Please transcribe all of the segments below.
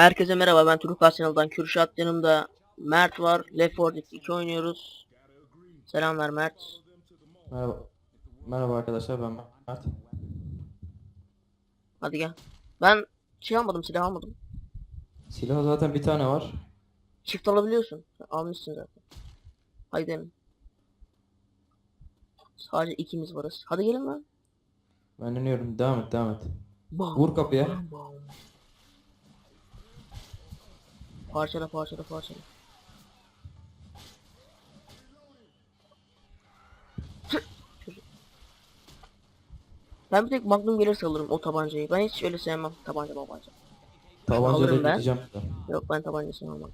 Herkese merhaba ben Turuk Arsenal'dan Kürşat yanımda Mert var Left 4 Dead 2 oynuyoruz Selamlar Mert Merhaba. Merhaba arkadaşlar ben Mert. Hadi gel Ben şey almadım silah almadım Silah zaten bir tane var. Çift alabiliyorsun Almışsın zaten Hadi gidelim Sadece ikimiz varız Hadi gelin lan Ben iniyorum. Devam et devam et. Bam, Vur kapıya. bam, bam. Parçala parçala parçala Ben bir tek Magnum gelirse alırım o tabancayı. Ben hiç öyle sevmem tabanca babanca. Tabancayla Alırım ben. gideceğim. Yok ben tabancasını almam.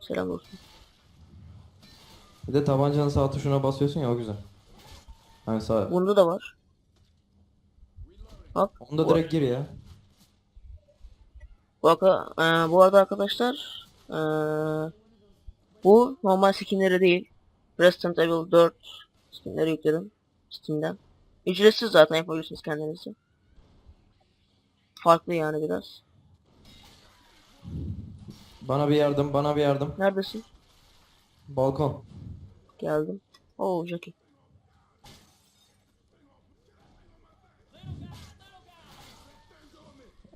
Selam olsun. Bir de tabancanın sağ tuşuna basıyorsun ya o güzel. Hani sağ. Bunda da var. Hop. Onda direkt gir ya. Bu, eee, bu arada arkadaşlar eee, bu normal skinleri değil. Resident Evil 4 skinleri yükledim Steam'den. Ücretsiz zaten yapabilirsiniz kendinizi. Farklı yani biraz. Bana bir yardım, bana bir yardım. Neredesin? Balkon. Geldim. Oo Jackie.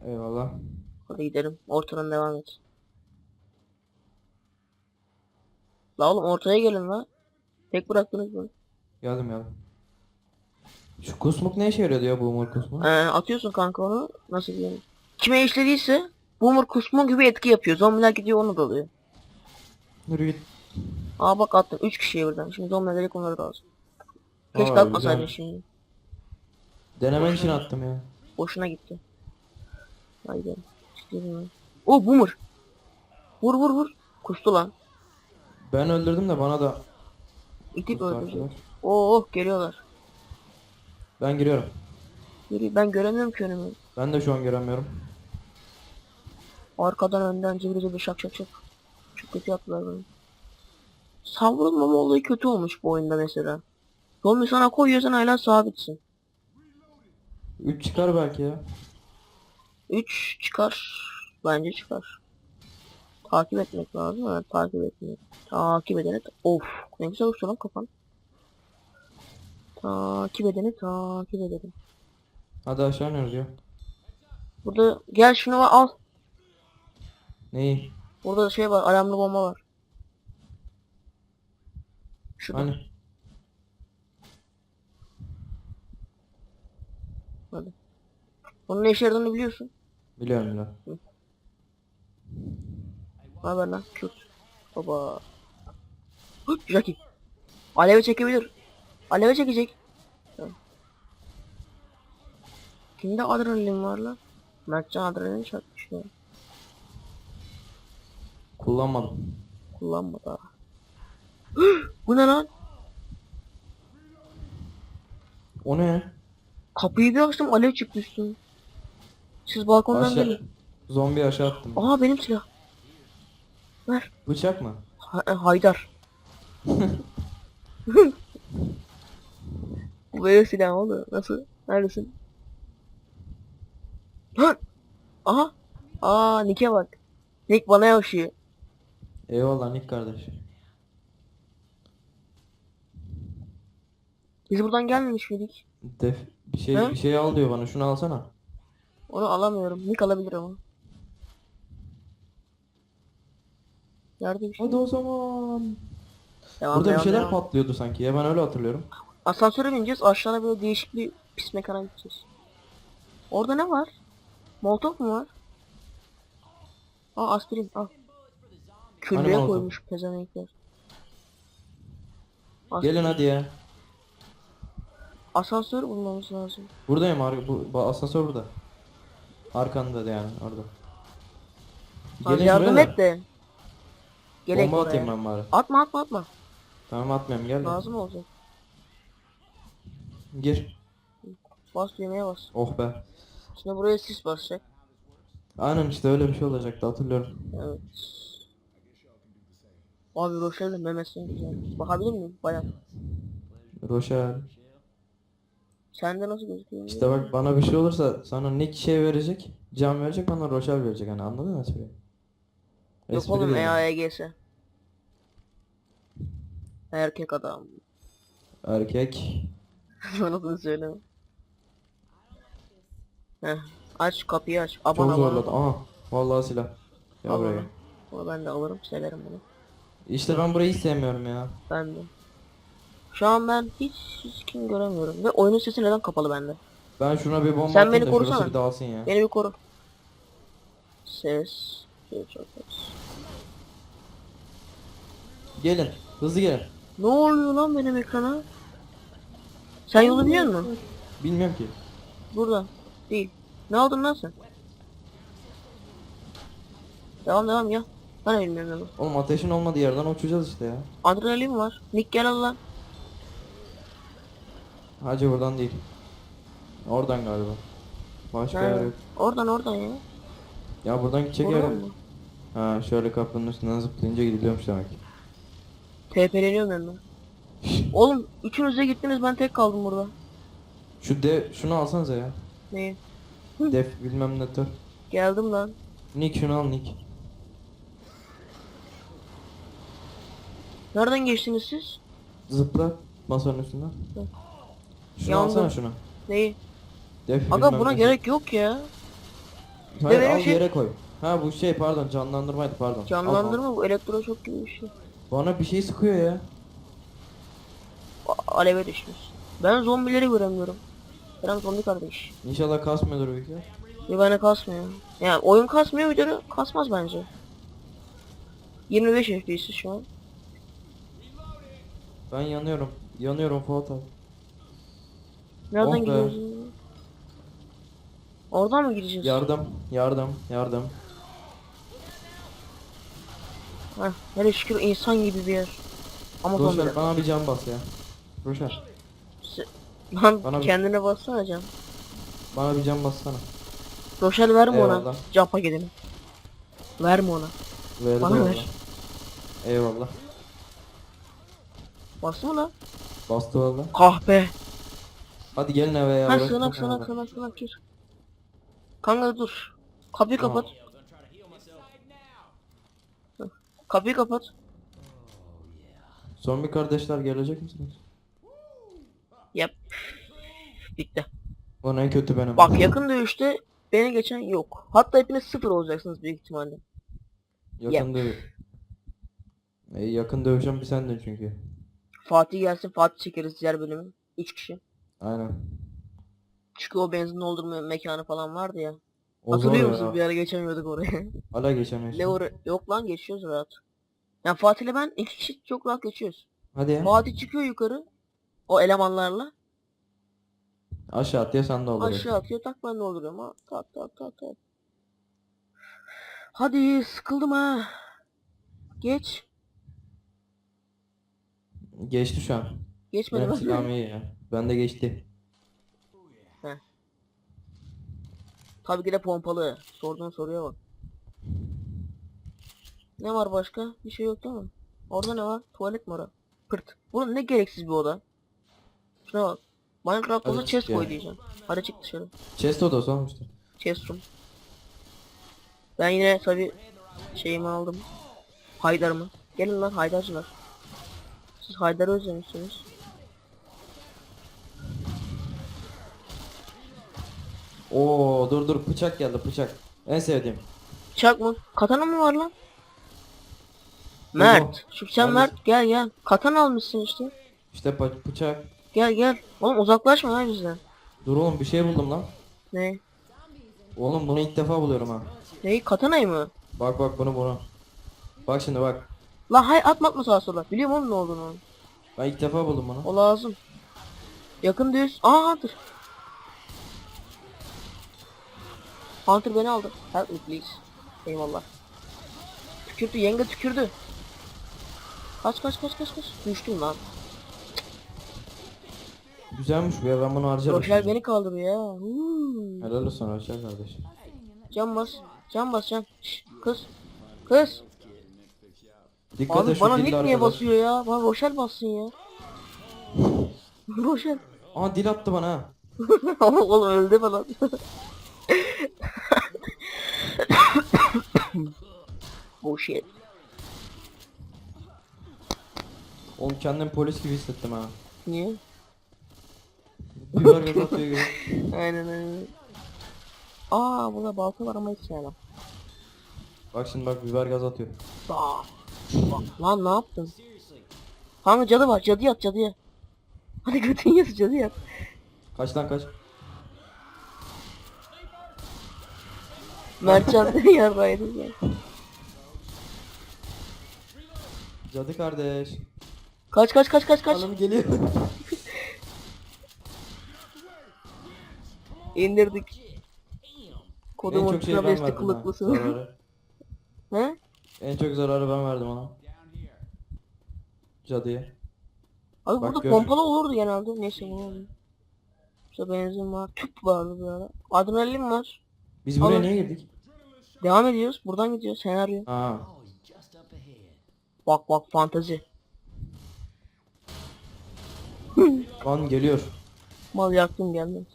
Eyvallah. Hadi gidelim. Ortadan devam et. La oğlum ortaya gelin la. Tek bıraktınız mı? Geldim geldim. Şu kusmuk ne işe yarıyor diyor bu umur kusmu? Ee, atıyorsun kanka onu. Nasıl diyeyim? Kime işlediyse boomer kusma gibi etki yapıyor. Zombiler gidiyor onu da alıyor. Yürü git. Aa bak attım 3 kişiye birden. Şimdi zombiler direkt onları da alsın. Keşke Aa, atmasaydın güzel. şimdi. Denemek için attım ya. Boşuna gitti. Haydi. Ben. Oo boomer. Vur vur vur. Kustu lan. Ben öldürdüm de bana da İtip kustu arkadaş. Oo geliyorlar. Ben giriyorum. Ben göremiyorum ki önümü. Ben de şu an göremiyorum. Arkadan önden cibri cibri şak şak şak. Çok kötü yaptılar beni. Savrulmama olayı kötü olmuş bu oyunda mesela. Zombi sana koyuyor sen hala sabitsin. 3 çıkar belki ya. 3 çıkar. Bence çıkar. Takip etmek lazım. Evet takip etmek. Takip edeni. Of ne güzel uçtu lan kafan. Takip edeni takip edelim. Hadi aşağı iniyoruz ya. Burada gel şunu var al. Neyi? Burada şey var alarmlı bomba var. Şurada. Hani? Hadi. Onun ne işe yaradığını biliyorsun. Biliyorum biliyorum. Ne haber lan? Kürt. Baba. Hı, Jackie. Aleve çekebilir. Aleve çekecek. Hı. Kimde adrenalin var lan? Mertcan adrenalin çarpmış ya. Kullanmadım. Kullanma daha. Hı, Bu ne lan? O ne? Kapıyı bir açtım alev çıktı üstüne. Siz balkondan Aşağı. gelin. Zombi aşağı attım. Aha benim silah. Ver. Bıçak mı? Ha- e, Haydar. Bu benim silahım oldu. Nasıl? Neredesin? Lan! Aha! Aa Nick'e bak. Nick bana yavşıyor. Eyvallah Nick kardeş. Biz buradan gelmemiş miydik? Def bir şey He? bir şey al diyor bana. Şunu alsana. Onu alamıyorum. Nick alabilir ama. Nerede bir şey? Hadi o zaman. Devam, Burada bir devam, şeyler devam. patlıyordu sanki ya ben öyle hatırlıyorum. Asansöre bineceğiz. Aşağıda böyle değişik bir pis mekana gideceğiz. Orada ne var? Molotov mu var? Aa aspirin al. Küllüğe molotov? koymuş pezevenkler. Gelin hadi ya. Asansör bulmamız lazım. Buradayım ar bu, bu asansör burada. Arkanda da yani orada. Abi Gelin yardım şuraya da. et de. Gerek Bomba atayım ben bari. Atma atma atma. Tamam atmayayım gel. Lazım olacak. Gir. Bas düğmeye bas. Oh be. Şimdi buraya sis basacak. Aynen işte öyle bir şey olacaktı hatırlıyorum. Evet. Abi Roşel'le memesine güzel. Bakabilir miyim? Bayağı. Roşel. Sende nasıl gözüküyor? İşte bak bana bir şey olursa sana Nick şey verecek. Can verecek bana Rochelle verecek hani anladın mı espriyi? Yok Espri oğlum E değil yani. EAEGS. Erkek adam. Erkek. Nasıl söyleme. Heh. Aç kapıyı aç. Aman Çok aman. zorladı. Aha. Vallahi silah. Ya Al buraya. onu. Bunu ben de alırım severim bunu. İşte ben burayı hiç sevmiyorum ya. Ben de. Şu an ben hiç, hiç kim göremiyorum. Ve oyunun sesi neden kapalı bende? Ben şuna bir bomba Sen atayım beni da korusana. şurası bir dağılsın ya. Beni bir koru. Ses. Çok az. Gelin. Hızlı gelin. Ne oluyor lan benim ekrana? Sen yolu biliyor musun? Bilmiyorum ki. Burada. Değil. Ne aldın lan sen? Devam devam ya. Ben de bilmiyorum yolu. Oğlum ateşin olmadığı yerden uçacağız işte ya. Adrenalin var. Nick gel al lan. Hacı buradan değil. Oradan galiba. Başka yer Nerede? yok. Oradan oradan ya. Ya buradan gidecek yer Oradan yok. mı? Ha şöyle kapının üstünden zıplayınca gidiliyormuş demek. TP'leniyorum ben de. Oğlum üçünüz de gittiniz ben tek kaldım burada. Şu de şunu alsanıza ya. Neyi? Def bilmem ne tür. Geldim lan. Nick şunu al Nick. Nereden geçtiniz siz? Zıpla masanın üstünden. Hı. Şunu Yandım. alsana şunu. Neyi? Def Aga buna gerek yok ya. Hayır benim al şey- yere koy. Ha bu şey pardon canlandırmaydı pardon. Al, al. Canlandırma bu elektroşok gibi bir şey. Bana bir şey sıkıyor ya. A- aleve düşmüş. Ben zombileri göremiyorum. Ben zombi kardeş. İnşallah kasmıyordur büyük ya. Bir bana kasmıyor. Yani oyun kasmıyor videoda kasmaz bence. 25 FPS şu an. Ben yanıyorum. Yanıyorum Fuat abi. Nereden Oh be. Oradan mı gideceğiz? Yardım, yardım, yardım. Heh, hele şükür insan gibi bir yer. Ama Roşer zombiler. bana bir can bas ya. Roşer Lan Bana bir- kendine bassana can. bana bir can bassana. Roşel verme ona. Eyvallah. Can paketini. Verme ona. Verdi Bana valla. ver. Eyvallah. Bastı mı lan? Bastı valla. Kahpe. Hadi gelin eve ya. Ha bırak sığınak sığınak sığınak gir. Kanka dur. Kapıyı Tamam. kapat. Kapıyı kapat. Zombi kardeşler gelecek misiniz? Yap. Bitti. Lan en kötü benim. Bak yakın dövüşte beni geçen yok. Hatta hepiniz sıfır olacaksınız büyük ihtimalle. Yakın dövüş. E, yakın dövüşen bir sendin çünkü. Fatih gelsin Fatih çekeriz diğer bölümü. 3 kişi. Aynen. Çünkü o benzin doldurma mekanı falan vardı ya. O Hatırlıyor zor musun? ya. Bir ara geçemiyorduk oraya. Hala geçemiyorsun. Ne oraya? Yok lan geçiyoruz rahat. Ya Fatih'le ben iki kişi çok rahat geçiyoruz. Hadi ya. Fatih çıkıyor yukarı. O elemanlarla. Aşağı at ya sen de olur. Aşağı atıyor tak ben de olurum ha. Tak tak tak tak. Hadi sıkıldım ha. Geç. Geçti şu an. Geçmedi Benim mi? silahım iyi ya. Bende geçti. Tabii ki de pompalı. Sorduğun soruya bak. Ne var başka? Bir şey yok değil mi? Orada ne var? Tuvalet mi orası? Pırt. Bu ne gereksiz bir oda. Şuna bak. Minecraft Hadi chest koy diyeceğim. Hadi çık dışarı. Chest odası olmuştu. Chest room. Ben yine tabi şeyimi aldım. Haydar'ımı. Gelin lan Haydarcılar. Siz Haydar'ı özlemişsiniz. Oo dur dur bıçak geldi bıçak. En sevdiğim. Bıçak mı? Katana mı var lan? Mert. Şu sen Mert gel gel. Katana almışsın işte. İşte bıçak. Gel gel. Oğlum uzaklaşma lan bizden. Dur oğlum bir şey buldum lan. Ne? Oğlum bunu ilk defa buluyorum ha. Neyi? Katanayı mı? Bak bak bunu bunu. Bak şimdi bak. La hay atma atma sağa sola. Biliyorum oğlum ne olduğunu. Ben ilk defa buldum bunu. O lazım. Yakın düz. Aa Hunter. Hunter beni aldı. Help me please. Eyvallah. Tükürdü yenge tükürdü. Kaç kaç kaç kaç kaç. Düştüm lan. Güzelmiş bu ya ben bunu harcarım. Roşel beni kaldırıyor ya. Huu. Helal olsun Roşel kardeşim. Can bas. Can bas can. Şşt, kız. Kız. Dikkat Abi bana Nick niye arkadaş. basıyor ya? Bana Roşel bassın ya. Roşel. Aa dil attı bana ha. Oğlum öldü falan. oh shit. Oğlum kendimi polis gibi hissettim ha. Niye? Biber gazı atıyor gibi. Aynen aynen. Aa burada balta var ama hiç sevmem. Bak şimdi bak biber gaz atıyor. Aa. Bak, Lan ne yaptın? Kanka cadı var cadı yat cadıya. Hadi götün yası cadı yat. Kaç lan kaç. Mertcan yardaydı ya. Cadı kardeş. Kaç kaç kaç kaç kaç. Hanım geliyor. İndirdik. en Kodumun çok şeyi ben travesti verdim ha. kılıklısını. Zararı. He? En çok zararı ben verdim ona. Cadıya. Abi Bak burada gör. pompalı olurdu genelde. Neyse bu oldu. İşte benzin var. Tüp vardı böyle. Adrenalin var. Biz buraya Alın. niye girdik? Devam ediyoruz. Buradan gidiyoruz. Senaryo. Aa. Bak bak fantazi. Lan geliyor. Mal yaktım gelmez.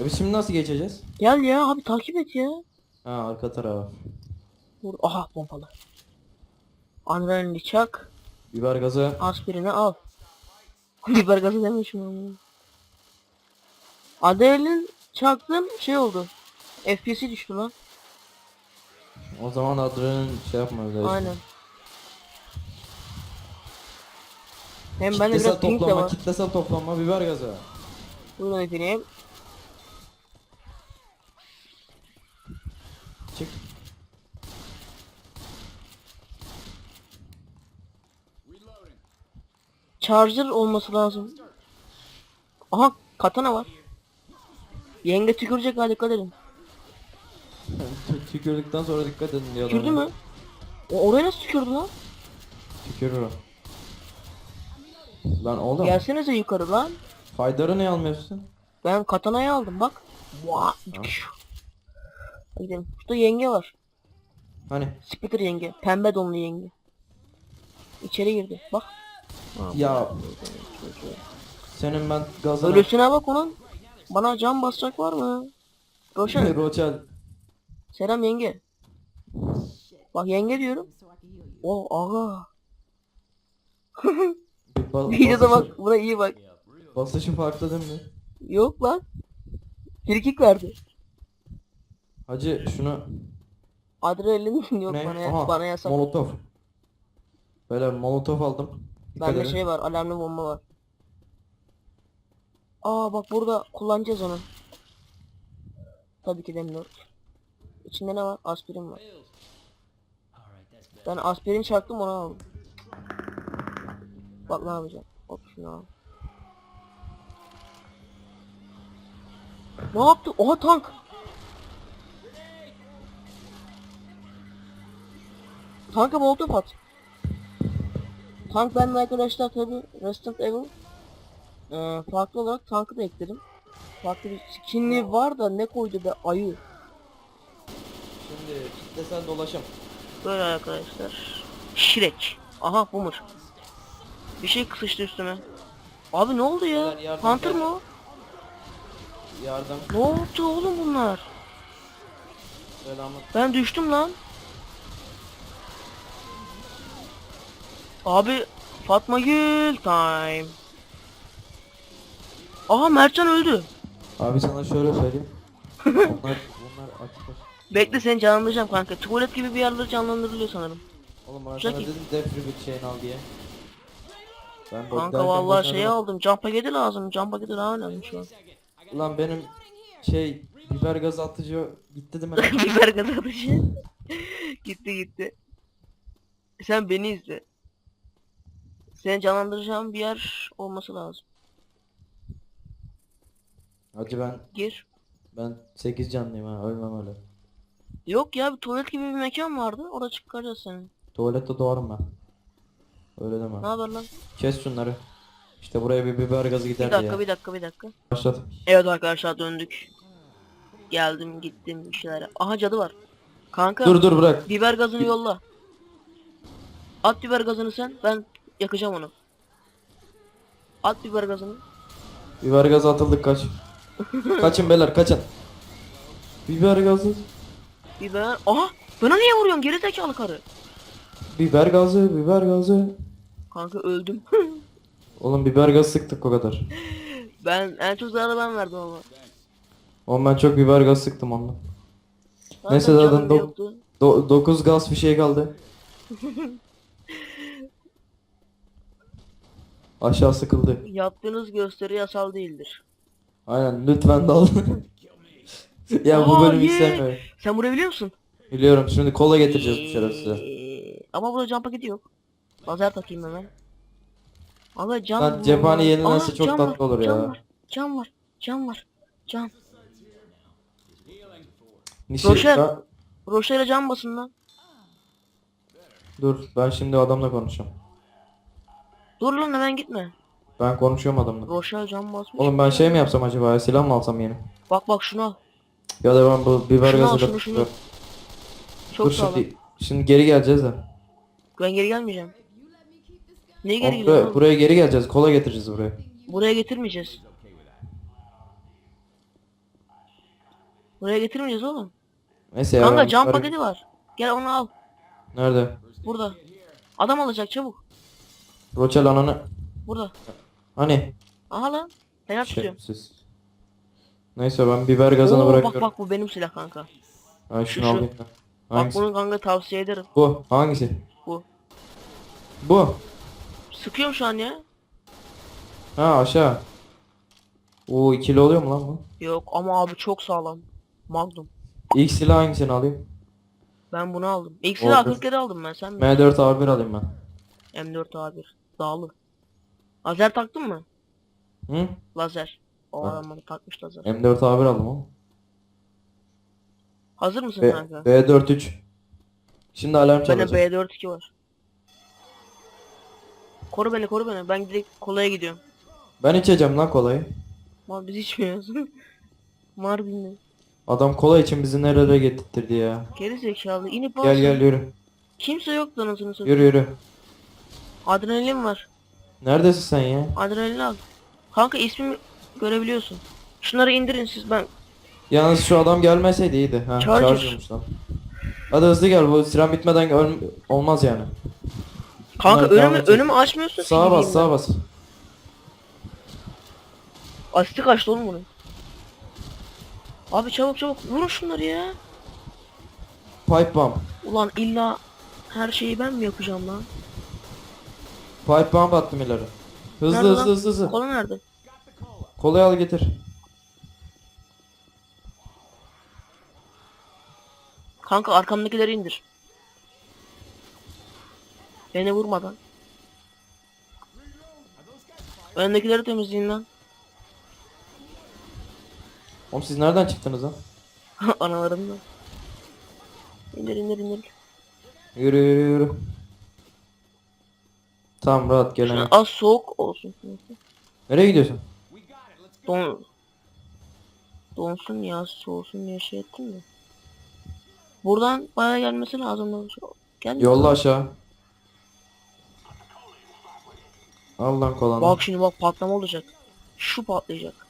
E biz şimdi nasıl geçeceğiz? Gel ya abi takip et ya. Ha arka taraf. Vur. Aha pompalı. Adrenalini çak. Biber gazı. Aspirini al. Biber gazı demişim ama. Adrenalin çaktım şey oldu. FPS'i düştü lan. O zaman adrenalin şey yapmıyoruz. öyle. Aynen. Hem bende Kitlesel biraz ping de toplanma, var. kitlesel toplanma, biber gazı. Buyurun efendim. Çık. Charger olması lazım. Aha katana var. Yenge tükürecek ha dikkat edin. Tü- Tükürdükten sonra dikkat edin diyor. Tükürdü mü? O oraya nasıl tükürdü lan? Tükürür o. Lan oğlum. Gelsenize yukarı lan. Faydarı ne almıyorsun? Ben katanayı aldım bak. Vaa. Gidelim. Şurada yenge var. Hani? Spitter yenge. Pembe donlu yenge. İçeri girdi. Bak. Ya. Senin ben gazına... Ölüsüne bak onun. Bana can basacak var mı? Roşan. Roçel. Selam yenge. Bak yenge diyorum. O aga. Ba- Videoda basışı- bak buna iyi bak. Basışı farklı değil mi? Yok lan. Frikik verdi. Hacı şunu... Adrenalin yok ne? bana, Aha, bana yasak. Molotov. Böyle molotov aldım. Dikkat Bende şey var alarmlı bomba var. Aa bak burada kullanacağız onu. Tabii ki de M4. İçinde ne var? Aspirin var. Ben aspirin çaktım onu aldım. Bak ne yapacağım. Hop şunu al. Ne yaptı? Oha tank. Tanka molotof at. Tank bende arkadaşlar tabi Resident Evil ee, farklı olarak tankı da ekledim. Farklı bir skinli var da ne koydu be ayı. Şimdi kitlesel dolaşım. Böyle arkadaşlar. Şirek. Aha boomer. Bir şey kısıştı üstüme. Abi ne oldu ya? Yardım Hunter gel. mı o? Yardım. Ne oldu oğlum bunlar? Selamet. Ben düştüm lan. Abi Fatma Gül time. Aha Mertcan öldü. Abi sana şöyle söyleyeyim. bunlar, bunlar açık. Bekle seni canlandıracağım kanka. Tuvalet gibi bir yerler canlandırılıyor sanırım. Oğlum Güzel sana ki- dedim bir şeyini al diye. Ben Kanka derken vallahi boşuna şeyi aldım. Can paketi lazım. Can paketi daha önemli şu an. Ulan benim şey biber gazı atıcı gitti değil mi? Biber gazı atışı. gitti gitti. Sen beni izle. Seni canlandıracağım bir yer olması lazım. Hacı ben Gir. ben 8 canlıyım ha ölmem öyle. Yok ya bir tuvalet gibi bir mekan vardı. Orada çıkaracağız seni. Tuvalette doğarım ben. Öyle Ne deme. haber lan? Kes şunları. İşte buraya bir biber gazı Bir giderdi dakika ya. bir dakika bir dakika. Başlat. Evet arkadaşlar döndük. Geldim gittim bir şeyler. Aha cadı var. Kanka Dur dur bırak. biber gazını yolla. At biber gazını sen. Ben yakacağım onu. At biber gazını. Biber gazı atıldık kaç. kaçın beyler kaçın. Biber gazı. Biber. Aha! Bana niye vuruyorsun geri zekalı karı? Biber gazı, biber gazı. Kanka öldüm. Oğlum biber gazı sıktık o kadar. ben en çok zararı ben verdim ama. Oğlum ben çok biber gazı sıktım. Zaten Neyse zaten yoktu. 9 gaz bir şey kaldı. Aşağı sıkıldı. Yaptığınız gösteri yasal değildir. Aynen lütfen dal. ya bu bölümü hiç sevmiyorum. Sen burayı biliyor musun? Biliyorum şimdi kola getireceğiz bu şerefsize. Ee, Ama burada cam paketi yok. Lazer takayım hemen. Aga cam Lan cephane yenilense Aa, çok tatlı var, olur cam ya. Var, cam var, cam var, cam. Nişi, Roşer. ben- Roşe'yle cam basın lan. dur ben şimdi adamla konuşacağım. Dur lan hemen gitme. Ben konuşuyorum adamla. Roşel cam basmış. Oğlum ben şey mi yapsam acaba ya silah mı alsam yeni? Bak bak şunu al. Ya da ben bu biber Şunu al, gazı şunu, şunu. Çok Dur sağlam. şimdi, şimdi geri geleceğiz de. Ben geri gelmeyeceğim. Niye geri Oğlum, geliyorsun buraya, buraya geri geleceğiz. Kola getireceğiz buraya. Buraya getirmeyeceğiz. Buraya getirmeyeceğiz oğlum. Neyse ya. Kanka ben cam paketi var. Gel onu al. Nerede? Burada. Adam alacak çabuk. Roçel ananı. Burada. Hani? Aha lan. Fener tutuyorum. Şerefsiz. Neyse ben biber gazını Oo, bak bırakıyorum. bak bu benim silah kanka. Ben şu, şunu şu. alayım. ben. Bak Hangisi? bunu kanka tavsiye ederim. Bu. Hangisi? Bu. Bu. Sıkıyorum şu an ya. Ha aşağı. Oo ikili oluyor mu lan bu? Yok ama abi çok sağlam. Magnum. İlk silah hangisini alayım? Ben bunu aldım. İlk silah Oldu. 47 aldım ben sen mi? M4 A1 alayım ben. M4 A1. Dağlı. Lazer taktın mı? Hı? Lazer. O Ha. adam bana takmış lazer. M4 A1 aldım ama. Hazır mısın B, kanka? B43. Şimdi alarm Bende çalacak. B42 var. Koru beni koru beni. Ben direkt kolaya gidiyorum. Ben içeceğim lan kolayı. Mal biz içmiyoruz. Mardin'de. Adam kola için bizi nerelere getirtirdi ya. Geri zekalı. İnip Gel alsın. gel yürü. Kimse yok lan anasını satayım. Yürü yürü. Adrenalin var. Neredesin sen ya? Adrenalin al. Kanka ismimi görebiliyorsun. Şunları indirin siz ben. Yalnız şu adam gelmeseydi iyiydi. Ha, Charger. charger'mış lan. Hadi hızlı gel bu siren bitmeden öl- olmaz yani. Kanka Bunlar önümü, önümü açmıyorsun. Sağa bas sağa bas. Asiti kaçtı oğlum bunun. Abi çabuk çabuk vurun şunları ya. Pipe bomb. Ulan illa her şeyi ben mi yapacağım lan? Pipe bomb attım ileri. Hızlı Nerede hızlı lan? hızlı hızlı. Kola nerede? Kolayı al getir. Kanka arkamdakileri indir. Beni vurmadan. Öndekileri temizleyin lan. Oğlum siz nereden çıktınız lan? Analarından. İndir indir indir. Yürü yürü yürü. Tamam rahat gel. Az soğuk olsun. Nereye gidiyorsun? Don donsun ya soğusun diye şey ettim de. Buradan baya gelmesi lazım. Gel. Yolla aşağı. Al lan kolanı. Bak şimdi bak patlama olacak. Şu patlayacak.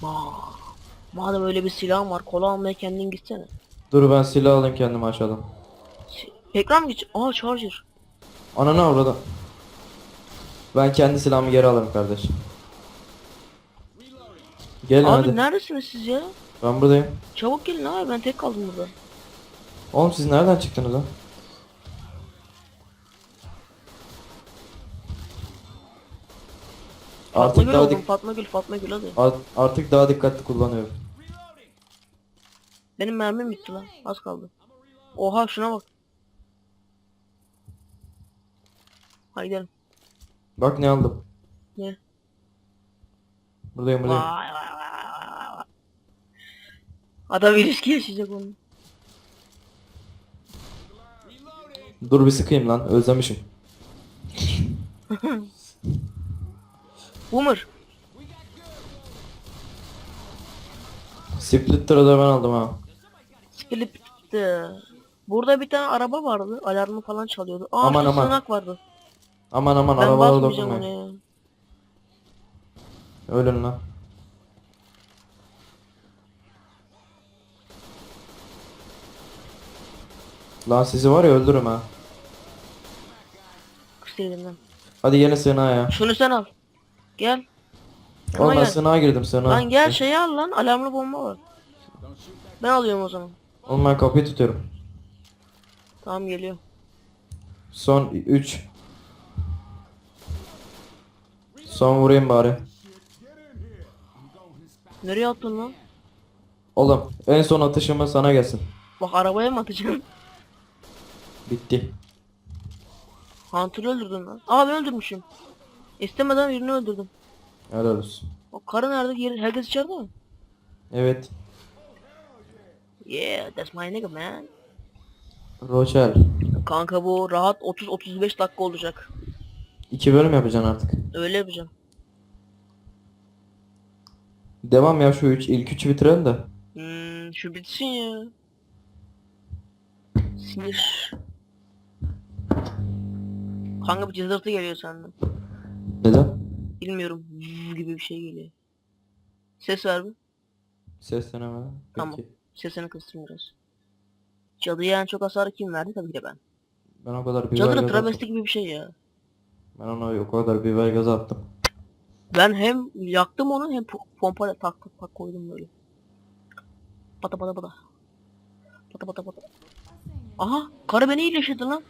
Ma. Madem öyle bir silahın var kola almaya kendin gitsene. Dur ben silah alayım kendime aşağıdan. Tekrar mı geç? Aa charger. Ananı avradım. Ben kendi silahımı geri alırım kardeş. Gelin Abi hadi. neredesiniz siz ya? Ben buradayım. Çabuk gelin abi ben tek kaldım burada. Oğlum siz nereden çıktınız lan? Fatma Artık Gül daha oldum dik Fatma Gül Fatma Gül hadi. Art- artık daha dikkatli kullanıyorum. Benim mermim bitti lan. Az kaldı. Oha şuna bak. Hadi gidelim. Bak ne aldım. Ne? Buradayım Vay buradayım. vay vay vay vay. Adam ilişki yaşayacak onu. Dur bir sıkayım lan özlemişim. Boomer. Splitter'ı da ben aldım ha. Split bitti. Burada bir tane araba vardı. Alarmı falan çalıyordu. Aa Aman, aman. vardı. Aman aman Ben arabalara dokunmayın. Ölün lan. Lan sizi var ya öldürürüm ha. Elimden. Hadi yeni sığınağa ya. Şunu sen al. Gel. Oğlum ben gel. sığınağa girdim sığınağa. Lan gel şeyi al lan. Alarmlı bomba var. Ben alıyorum o zaman. Oğlum ben kapıyı tutuyorum. Tamam geliyor. Son 3. Son vurayım bari. Nereye attın lan? Oğlum en son atışımı sana gelsin. Bak arabaya mı atacaksın? Bitti. Hunter'ı öldürdün lan. Aa ben öldürmüşüm. İstemeden birini öldürdüm. Helal olsun. O karı nerede? Yeri- Herkes içeride mi? Evet. Yeah, that's my nigga man. Rochelle. Kanka bu rahat 30-35 dakika olacak. 2 bölüm yapacaksın artık. Öyle yapacağım. Devam ya şu 3 ilk 3'ü bitirelim de. Hmm, şu bitsin ya. Sinir. Kanka bir cızırtı geliyor senden. Neden? Bilmiyorum. Vv gibi bir şey geliyor. Ses ver bir. Sesleneme. Tamam. Peki. Sesini kıstım biraz. Cadıya en çok hasarı kim verdi? Tabii ki de ben. Ben o kadar biber Cadı da gazı travesti attım. gibi bir şey ya. Ben ona o kadar biber gazı attım. Ben hem yaktım onu hem po- pompayla tak tak tak koydum böyle. Pata pata pata. Pata pata pata. Aha karı beni iyileştirdi lan.